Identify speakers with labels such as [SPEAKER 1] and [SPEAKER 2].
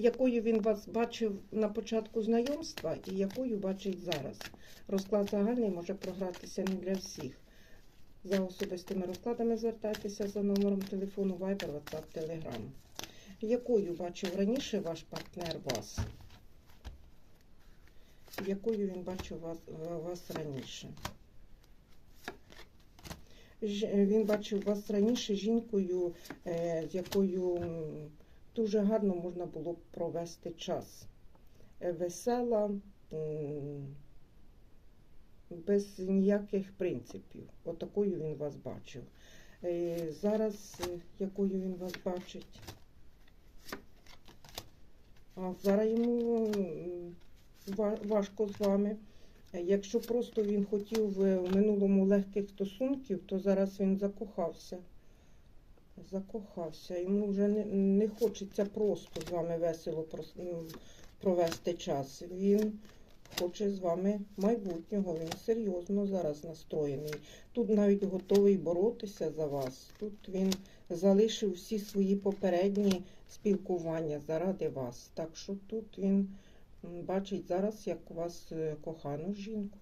[SPEAKER 1] якою він вас бачив на початку знайомства і якою бачить зараз. Розклад загальний може програтися не для всіх. За особистими розкладами звертайтеся за номером телефону Viber, WhatsApp, Telegram. Якою бачив раніше ваш партнер вас? Якою він бачив вас, вас раніше? Він бачив вас раніше жінкою, е, з якою дуже гарно можна було б провести час. Е, Весела, без ніяких принципів. Отакою він вас бачив. Е, Зараз е, якою він вас бачить? А зараз йому важко з вами. Якщо просто він хотів в минулому легких стосунків, то зараз він закохався. Закохався. Йому вже не, не хочеться просто з вами весело провести час. Він хоче з вами майбутнього. Він серйозно зараз настроєний. Тут навіть готовий боротися за вас. Тут він залишив всі свої попередні спілкування заради вас. Так що тут він бачить зараз як вас е, кохану жінку.